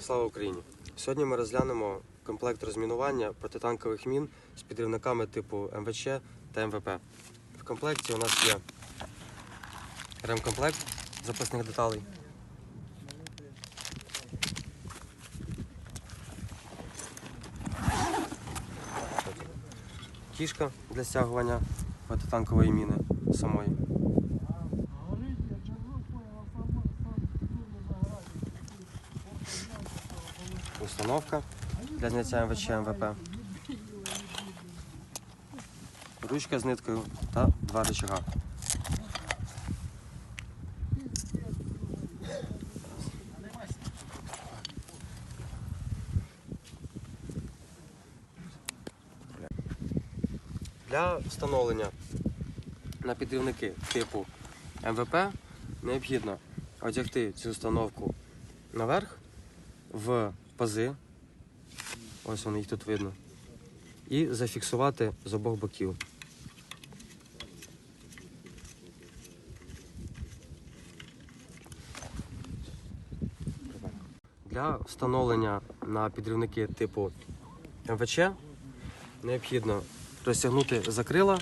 Слава Україні! Сьогодні ми розглянемо комплект розмінування протитанкових мін з підривниками типу МВЧ та МВП. В комплекті у нас є ремкомплект запасних деталей. Кішка для стягування протитанкової міни самої. Установка для зняття МВЧ МВП. Ручка з ниткою та два рычага. Для встановлення на підривники типу МВП необхідно одягти цю установку наверх в пази. Ось вони їх тут видно. І зафіксувати з обох боків. Для встановлення на підривники типу МВЧ необхідно розтягнути закрила,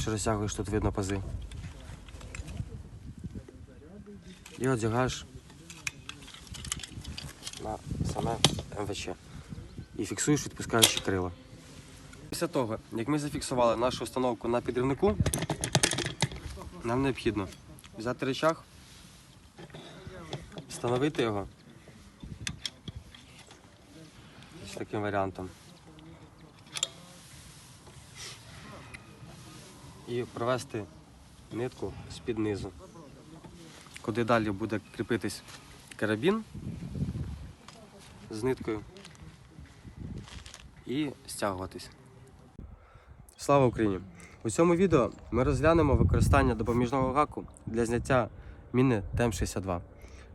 що розтягуєш тут видно пази. І одягаєш саме МВЧ. І фіксуєш, відпускаючи крила. Після того, як ми зафіксували нашу установку на підривнику, нам необхідно взяти речах, встановити його ось таким варіантом. І провести нитку з-під низу, куди далі буде кріпитись карабін з ниткою і стягуватись. Слава Україні! У цьому відео ми розглянемо використання допоміжного гаку для зняття міни ТМ-62.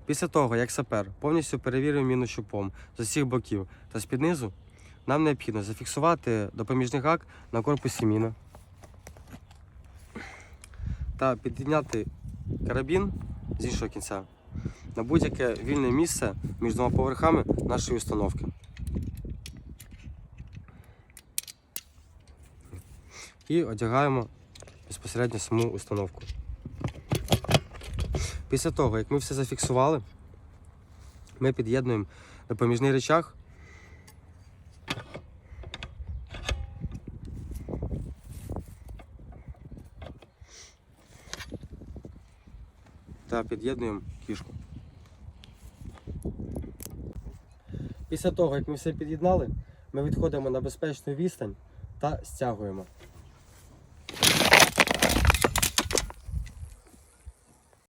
Після того, як сапер повністю перевірив міну щупом з усіх боків та з-під низу, нам необхідно зафіксувати допоміжний гак на корпусі міни та підняти карабін з іншого кінця на будь-яке вільне місце між двома поверхами нашої установки. І одягаємо безпосередньо саму установку. Після того, як ми все зафіксували, ми під'єднуємо допоміжний речах. Та під'єднуємо кішку. Після того, як ми все під'єднали, ми відходимо на безпечну відстань та стягуємо.